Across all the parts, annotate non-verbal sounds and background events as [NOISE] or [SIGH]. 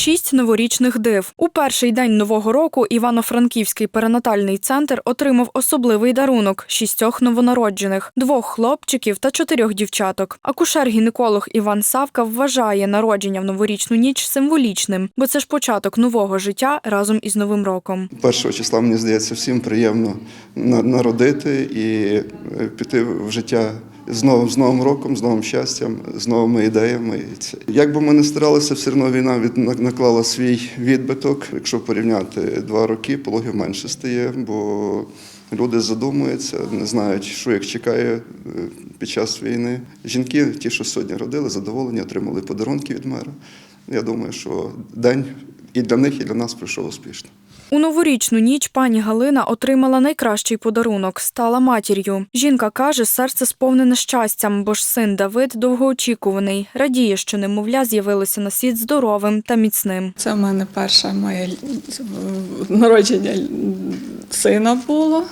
Шість новорічних див. У перший день нового року Івано-Франківський перинатальний центр отримав особливий дарунок шістьох новонароджених, двох хлопчиків та чотирьох дівчаток. Акушер-гінеколог Іван Савка вважає народження в новорічну ніч символічним, бо це ж початок нового життя разом із новим роком. Першого числа, мені здається, всім приємно народити і е, піти в життя з новим, з новим роком, з новим щастям, з новими ідеями. Як би ми не старалися, все одно війна від, наклала свій відбиток. Якщо порівняти два роки, пологів менше стає, бо люди задумуються, не знають, що їх чекає е, під час війни. Жінки, ті, що сьогодні родили, задоволені, отримали подарунки від мера. Я думаю, що день і для них, і для нас пройшов успішно. У новорічну ніч пані Галина отримала найкращий подарунок стала матір'ю. Жінка каже, серце сповнене щастям, бо ж син Давид довгоочікуваний. Радіє, що немовля з'явилося на світ здоровим та міцним. Це в мене перше моє народження сина було.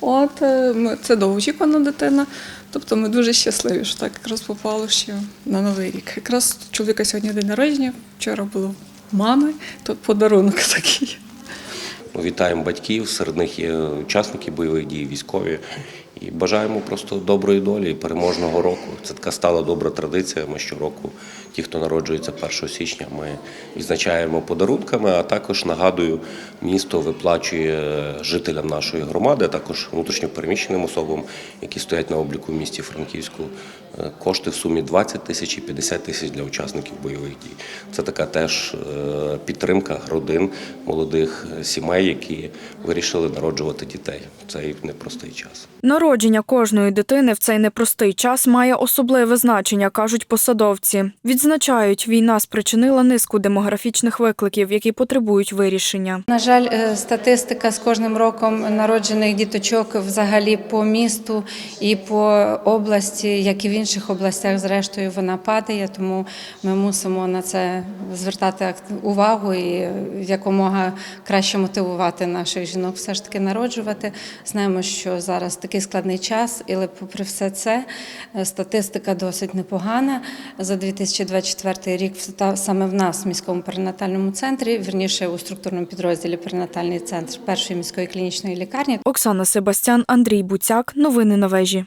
От е, це довгоочікувана дитина. Тобто ми дуже щасливі, що так якраз попало ще на новий рік. Якраз чоловіка сьогодні день народження, вчора було мами, то подарунок [LAUGHS] такий. Вітаємо батьків, серед них є учасники бойових дій, військові. І бажаємо просто доброї долі і переможного року. Це така стала добра традиція. Ми щороку, ті, хто народжується 1 січня, ми відзначаємо подарунками, а також нагадую, місто виплачує жителям нашої громади, а також внутрішньопереміщеним особам, які стоять на обліку в місті Франківську, е, кошти в сумі 20 тисяч і 50 тисяч для учасників бойових дій. Це така теж е, підтримка родин, молодих е, сімей, які вирішили народжувати дітей в цей непростий час. Народження кожної дитини в цей непростий час має особливе значення, кажуть посадовці. Відзначають, війна спричинила низку демографічних викликів, які потребують вирішення. На жаль, е, статистика з кожним роком народжених діточок взагалі по місту і по області, як і в інших областях, зрештою, вона падає. Тому ми мусимо на це звертати увагу і якомога краще мотивувати наших жінок все ж таки народжувати. Знаємо, що зараз такий складний час, але попри все це е, статистика досить непогана. За 2024 рік саме в нас в міському перинатальному центрі, вірніше у структурному підрозділі перинатальний центр першої міської клінічної лікарні Оксана Себастян, Андрій Буцяк. Новини на вежі.